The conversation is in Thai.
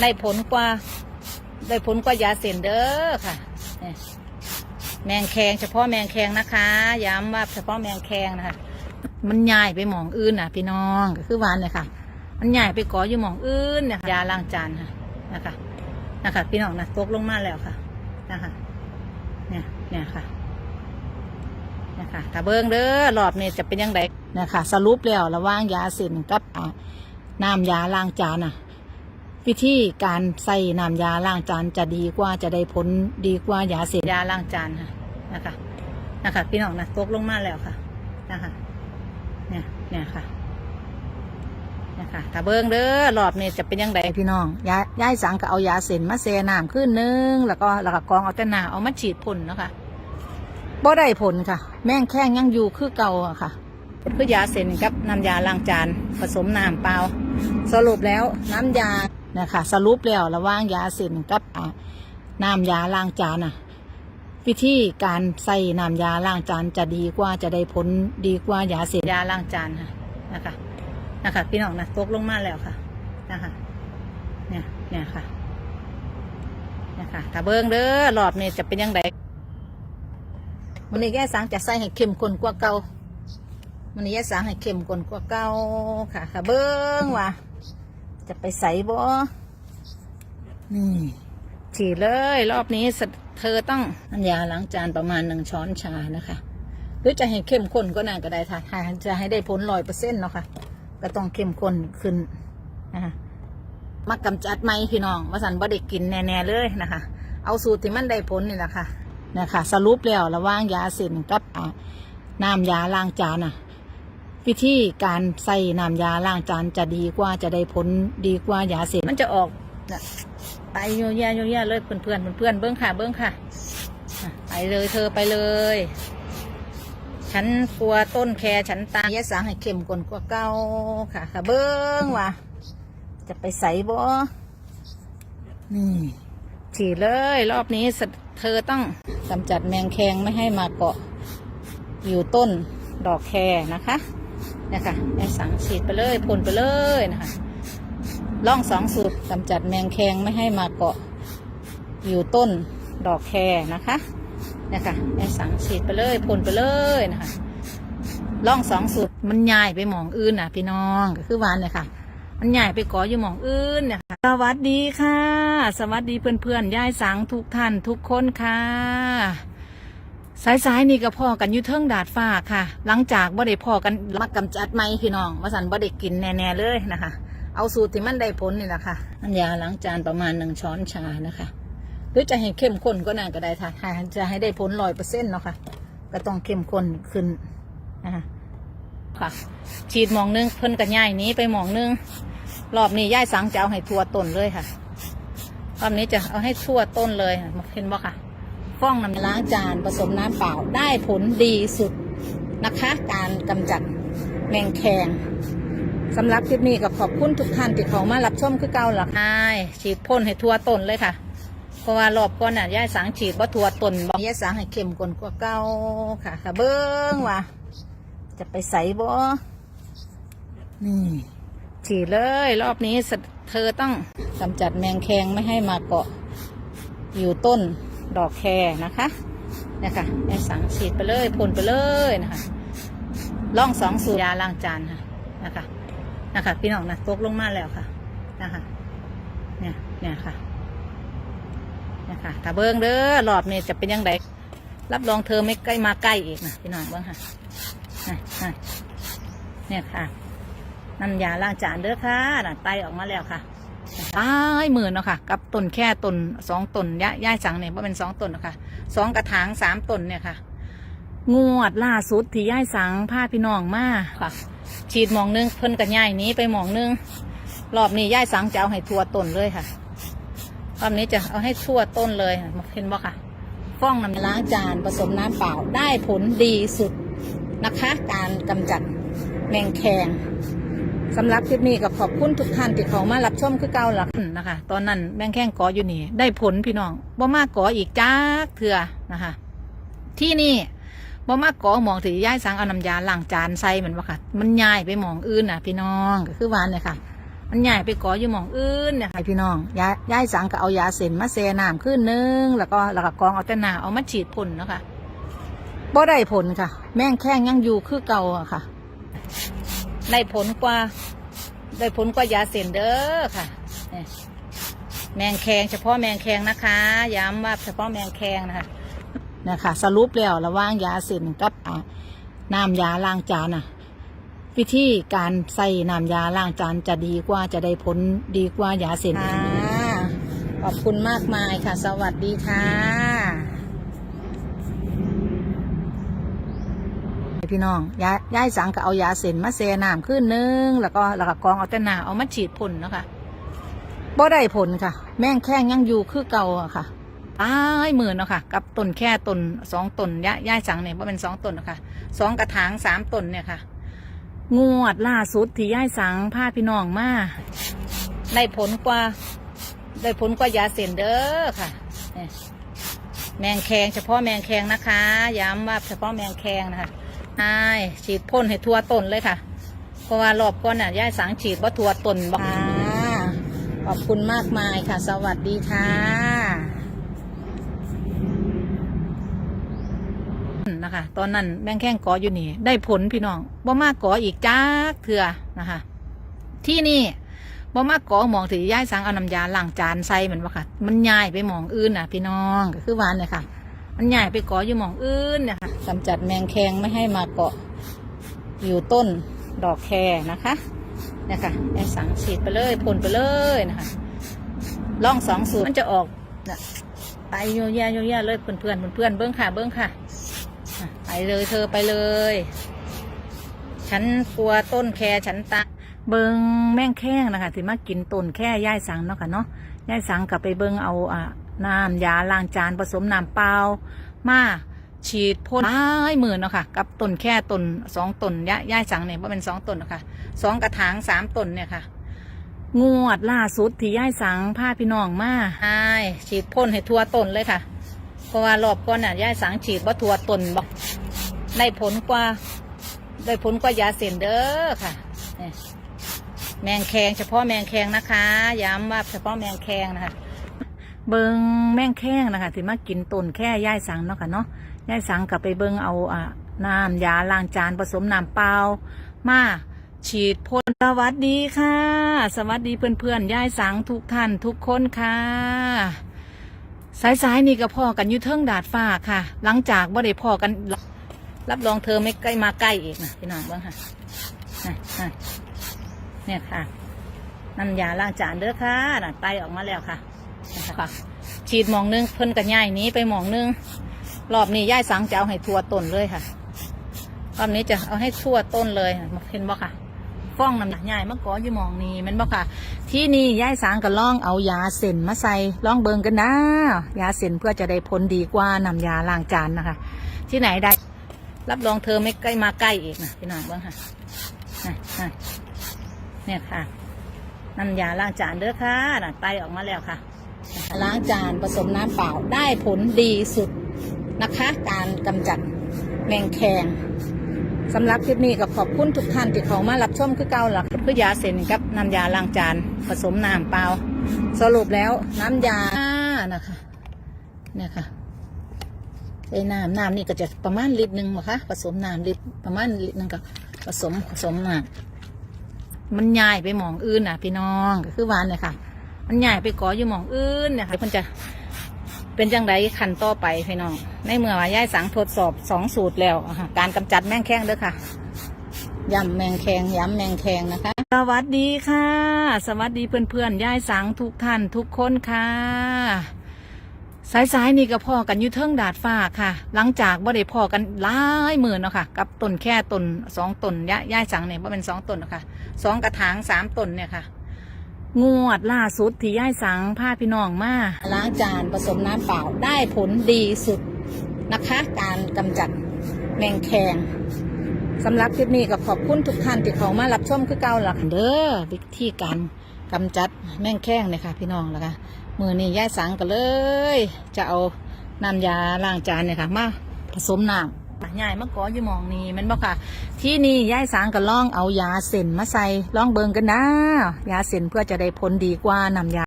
ได้ผลกว่า ได้ผลกว่ายาเส้นเด้อค่ะแมงแคงเฉพาะแมงแคงนะคะ ย้ำว่าเฉพาะแมงแคงนะคะ มันใหญ่ไปหมองอื่นน่ะ พี่น้องก็คือวานเนี่ยค่ะ มันใหญ่ไปก่ออยู่หมองอื่นนี่ยค่ะยาล้างจานค่ะนะคะ นะคะ พี่น้องนะตกลงมาแล้วค่ะ นะคะ เนี่ยเนี่ยค่ะนะคะถ้าเบิ้งเด้อรอบนี้จะเป็นยังไงนะคะ สรุปแล้วระว่างยาเส้นกับน้ำยาล้างจานน่ะ วิธีการใส่น้ำยาล้างจานจะดีกว่าจะได้ผลดีกว่ายาเสพยาล้างจานค่ะนะคะนะคะพี่น้องนะตกลงมาแล้วค่ะนะคะเนี่ยเนี่ยค่ะนะคะถ้าเบิ้งเด้อรอบนี้จะเป็นยังไงพี่น้องยายายสังก็เอายาเส้นมาเซน้ำขึ้นนึงแล้วก็แล้วก็กรองเอาแต่น้ำเอามาฉีดพ่นเนาะคะบ่ได้ผลค่ะ แม่งแข้งยังอยู่คือเก่าอะค่ะคือยาเส้นกับน้ำยาล้างจานผสมน้ำเปล่า สรุปแล้วน้ำยา นะคะสรุปแล้วระว่างยาเส้นกับน้ำยาล้างจานน่ะวิธีการใส่น้ำยาล้างจานจะดีกว่าจะได้ผลดีกว่ายาเส้นยาล้างจานค่ะนะคะนะคะพี่น้องนะตกลงมาแล้วค่ะนะคะเนี่ยเนี่ยค่ะนะคะถ้าเบิ้งเด้อรอบนี้จะเป็นยังไงวันนี้แกสังจะใส่ให้เข้มข้นกว่าเก่ามันนี้ยายสางให้เข้มข้นกว่าเก่าค่ะค่ะเบิ้งว่า จะไปใส่บ่นี่ฉีดเลย รอบนี้สเธอต้องน้ำยาล้างจานประมาณหนึ่งช้อนชานะคะ หรือจะให้เข้มข้นก็น่าก็ได้ค่ะถ้าจะให้ได้ผลร้อยเปอร์เซ็นต์เนาะค่ะ ก็ต้องเข้มข้นขึ้นนะคะมากำจัดไหมพี่น้องว่าสันบ่ได้กินแน่ๆเลยนะคะ เอาสูตรที่มันได้ผลนี่แหละค่ะนะคะ สรุปแล้วระหว่างยาเส้นกับอ่าน้ำยาล้างจานน่ะ วิธีการใส่น้ำยาล้างจานจะดีกว่าจะได้ผลดีกว่ายาเสพมันจะออกนะไปโยแยโยแยเลยเพื่อนเพื่อนเพื่อนเบิ้องค่ะเบิ้องค่ะ ไปเลยเธอไปเลย ฉันกลัวต้นแคฉันตายยาสางให้เข้มกว่ากว่าเก่าค่ะค่ะ เบิ้งว่ะจะไปใส่บ่นี่ฉีดเลย รอบนี้เธอต้องกำจัดแมงแคงไม่ให้มาเกาะอยู่ต้นดอกแคนะคะ นะคะแม่สังฉีดไปเลยพ่นไปเลยนะคะล่องสองสูตรกำจัดแมงแคงไม่ให้มาเกาะอยู่ต้นดอกแคนะคะนะคะแม่สังฉีดไปเลยพ่นไปเลยนะคะล่องสองสูตรมันใหญ่ไปหมองอื่นน่ะพี่น้องก็คือวานเลยค่ะ มันใหญ่ไปก่ออยู่หมองอื่นเนี่ยค่ะสวัสดีค่ะ สวัสดีเพื่อนๆยายสังทุกท่านทุกคนค่ะ สายสายๆนี่ก็พอกันอยู่เทิงดาดฟ้าค่ะ หลังจากบ่ได้พอกันมากำจัดไหมพี่น้องว่าสันบ่ได้กินแน่ๆเลยนะคะ เอาสูตรที่มันได้ผลนี่แหละค่ะน้ำยาล้างจานประมาณหนึ่งช้อนชานะคะ หรือจะให้เข้มข้นก็น่าก็ได้ค่ะถ้าจะให้ได้ผลร้อยเปอร์เซ็นต์เนาะค่ะ ก็ต้องเข้มข้นขึ้นนะคะค่ะ ฉีดหมองนึงเพิ่นกันย่ายนี้ไปหมองนึงรอบนี้ย่ายสังจะเอาให้ทั่วต้นเลยค่ะรอบนี้จะเอาให้ทั่วต้นเลยเห็นบ่ค่ะ ฟองน้ำล้างจานผสมน้ำเปล่าได้ผลดีสุดนะคะ การกำจัดแมงแคงสำหรับคลิปนี้ก็ขอบคุณทุกท่านที่เขามารับชมคือเก่าหลักอ้ายฉีดพ่นให้ทั่วต้นเลยค่ะเพราะว่ารอบก่อนน่ะย่ายสังฉีดว่าทั่วต้นบอกย่ายสังให้เข้มข้นกว่าเก่าค่ะค่ะเบิ้งว่าจะไปใส่บ่นี่ฉีดเลย รอบนี้เธอต้องกำจัดแมงแคงไม่ให้มาเกาะอยู่ต้น ดอกแคนะคะนะคะแม่สังฉีดไปเลยพ่นไปเลยนะคะล่องสองสูตรยาล้างจานค่ะนะคะนะคะพี่น้องนะตกลงมาแล้วค่ะนะคะเนี่ยเนี่ยค่ะนะคะถ้าเบิ้งเด้อรอบนี้จะเป็นยังไงรับรองเธอไม่ใกล้มาใกล้อีกนะพี่น้องเบิ้งค่ะน่ะน่ะเนี่ยค่ะน้ำยาล้างจานเด้อค่ะน่ะไตออกมาแล้วค่ะ ตายหมื่นเนาะค่ะ กับต้นแค่ต้นสองต้นย่าย่าสังเนี่ยว่าเป็นสองต้นเนาะค่ะสองกระถางสามต้นเนี่ยค่ะ งวดล่าสุดที่ย่าสังพาพี่น้องมาค่ะ ฉีดหมองนึงเพิ่นกันย่ายนี้ไปหมองนึงรอบนี้ย่าสังจะเอาให้ทั่วต้นเลยค่ะรอบนี้จะเอาให้ทั่วต้นเลยเห็นบ่ค่ะฟ้องน้ำล้างจานผสมน้ำเปล่าได้ผลดีสุดนะคะ การกำจัดแมงแคง สำหรับคลิปนี้ก็ขอบคุณทุกท่านที่เขามารับชมคือเก่าหลักนะคะ ตอนนั้นแมงแข้งกออยู่นี่ ได้ผลพี่น้องบ่มากกออีกจ้าเถื่อนะคะ ที่นี่บ่มากกอหมองถือย่ายสังเอาน้ำยาล้างจานใส่เหมือนว่าค่ะ มันย้ายไปหมองอื่นน่ะ พี่น้องก็คือวานเนี่ยค่ะ มันใหญ่ไปกออยู่หมองอื่นเนี่ยค่ะพี่น้องยายยายสังก็เอายาเส้นมาเซน้ำขึ้นนึงแล้วก็แล้วก็กรองเอาแต่น้ำเอามาฉีดพ่นนะคะบ่ได้ผลค่ะ แม่งแข้งยังอยู่คือเก่าอะค่ะ ได้ผลกว่าได้ผลกว่ายาเส้นเด้อค่ะแมงแคงเฉพาะแมงแคงนะคะ ย้ำว่าเฉพาะแมงแคงนะคะนะคะสรุปแล้วระว่างยาเส้นกับน้ำยาล้างจานน่ะวิธีการใส่น้ำยาล้างจานจะดีกว่าจะได้ผลดีกว่า ยาเส้นขอบคุณมากมายค่ะ สวัสดีค่ะ พี่น้องยายายสังก็เอายาเส้นมาเซน้ำขึ้นนึงแล้วก็แล้วก็กรองเอาแต่น้ำเอามาฉีดพ่นเนาะคะบ่ได้ผลค่ะ แม่งแข้งยังอยู่คือเก่าอะค่ะตายหมื่นเนาะค่ะ กับต้นแค่ต้นสองต้นยาย่ายสังเนี่ยว่าเป็นสองต้นเนาะค่ะสองกระถางสามต้นเนี่ยค่ะ งวดล่าสุดที่ย่ายสังพาพี่น้องมาได้ผลกว่า ได้ผลกว่ายาเส้นเด้อค่ะแมงแคงเฉพาะแมงแคงนะคะ ย้ำว่าเฉพาะแมงแคงนะคะ ใช่ฉีดพ่นให้ทั่วต้นเลยค่ะ เพราะว่ารอบก่อนน่ะยายสังฉีดว่าทั่วต้นบอกค่ะขอบคุณมากมายค่ะ สวัสดีค่ะนะคะ ตอนนั้นแมงแข้งกออยู่นี่ ได้ผลพี่น้องบ่มากกออีกจ้ากเถื่อนะคะ ที่นี่บ่มากกอหมองถือย่ายสังเอาน้ำยาล้างจานใส่เหมือนว่าค่ะ มันย้ายไปหมองอื่นน่ะ พี่น้องก็คือวานเนี่ยค่ะ มันย้ายไปเกาะอยู่หมองอื่นเนี่ยค่ะกำจัดแมงแคงไม่ให้มาเกาะ อยู่ต้นดอกแคนะคะเนี่ยค่ะยายสังฉีดไปเลยพ่นไปเลยนะคะล่องสองสูตรมันจะออกน่ะไปโยแยโยแยเลยเพื่อนเพื่อนๆเพื่อนๆเบิ้งค่ะเบิ้งค่ะอะ ไปเลยเธอไปเลย ฉันกลัวต้นแคฉันตาเบิงแม่งแข้งนะคะที่มากินต้นแค่ย่ายสังเนาะค่ะเนาะย่ายสังกลับไปเบิงเอาอะ น้ำยาล้างจานผสมน้ำเปล่ามาฉีดพ่นท้ายมือเนาะค่ะ กับต้นแค่ต้นสองต้นย่าย่าสังเนี่ยว่าเป็นสองต้นเนาะค่ะสองกระถางสามต้นเนี่ยค่ะ งวดล่าสุดที่ย่าสังพาพี่น้องมาใช่ฉีดพ่นให้ทั่วต้นเลยค่ะเพราะว่ารอบก่อนน่ะย่าสังฉีดว่าทั่วต้นบอกได้ผลกว่าได้ผลกว่ายาเส้นเด้อค่ะเนี่ยแมงแคงเฉพาะแมงแคงนะคะ ย้ำว่าเฉพาะแมงแคงนะคะ เบิงแม่งแข้งนะคะที่มากินต้นแค่ย่ายสังเนาะค่ะเนาะย่ายสังกลับไปเบิงเอาอะน้ำยาล้างจานผสมน้ำเปล่ามาฉีดพ่นสวัสดีค่ะ สวัสดีเพื่อนๆย่ายสังทุกท่านทุกคนค่ะสายๆนี่ก็พอกันอยู่เทิงดาดฟ้าค่ะ หลังจากบ่ได้พอกันรับรองเธอไม่ใกล้มาใกล้อีกนะพี่น้องเบ้งค่ะเนี่ยค่ะน้ำยาล้างจานเด้อค่ะน่ะไตออกมาแล้วค่ะ นะคะค่ะฉีดหมองนึงเพิ่นกับย่ายนี้ไปหมองนึงรอบนี้ย่ายสังจะเอาให้ทั่วต้นเลยค่ะรอบนี้จะเอาให้ทั่วต้นเลยเห็นบ่ค่ะฟ้องน้ำหนักย่ายมะกออยู่หมองนี้แมันบ่ค่ะ ที่นี่ย่ายสังก็ลองเอายาเส้นมาใส่ล่องเบิงกันนะยาเส้นเพื่อจะได้ผลดีกว่าน้ำยาล้างจานนะคะ ที่ไหนได้ รับรองเธอไม่ใกล้มาใกล้อีกนะพี่น้องเบ้งค่ะเนี่ยค่ะน้ำยาล้างจานเด้อค่ะน่ะไตออกมาแล้วค่ะ ล้างจานผสมน้ำเปล่าได้ผลดีสุดนะคะ การกำจัดแมงแคงสำหรับคลิปนี้ก็ขอบคุณทุกท่านที่เขามารับชมคือเก่าหลักคือยาเส้นกับน้ำยาล้างจานผสมน้ำเปล่า สรุปแล้วน้ำยานะคะเนี่ยค่ะใส่น้ำน้ำนี่ก็จะประมาณลิตรหนึ่งนะคะผสมน้ำลิตรประมาณลิตรหนึ่งก็ผสมผสมน้ำมันใหญ่ไปมองอื่นน่ะพี่น้องก็คือวานเลยค่ะ มันใหญ่ไปก่ออยู่หมองอื่นเนี่ยค่ะมันจะเป็นจังไดขันต่อไปพี่น้อง ในเมื่อว่าย่ายสังทดสอบสองสูตรแล้วค่ะการกำจัดแมงแข้งเด้อค่ะยำแมงแคงย้ำแมงแคงนะคะ สวัสดีค่ะ สวัสดีเพื่อนๆย่ายสังทุกท่านทุกคนค่ะสายๆนี่ก็พอกันอยู่เทิงดาดฟ้าค่ะ หลังจากบ่ได้พอกันหลายหมื่นเนาะค่ะ กับต้นแค่ต้นสองต้นยะย่ายสังเนี่ยว่าเป็นสองต้นเนาะค่ะสองกระถางสามต้นเนี่ยค่ะ งวดล่าสุดที่ย่ายสังพาพี่น้องมาล้างจานผสมน้ำเปล่าได้ผลดีสุดนะคะ การกำจัดแมงแคงสำหรับคลิปนี้ก็ขอบคุณทุกท่านที่เขามารับชมคือเก่าหละค่ะเด้อวิธีการกำจัดแมงแคงเนี่ยค่ะพี่น้องและค่ะมือนี้ย่ายสังก็เลย จะเอาน้ำยาล้างจานเนี่ยค่ะมาผสมน้ำ ยายมะกออยู่มองนี้มันบอกค่ะ ที่นี่ยายสางกับล่องเอายาเส้นมาใส่ล่องเบิงกันนะยาเส้นเพื่อจะได้ผลดีกว่านำยา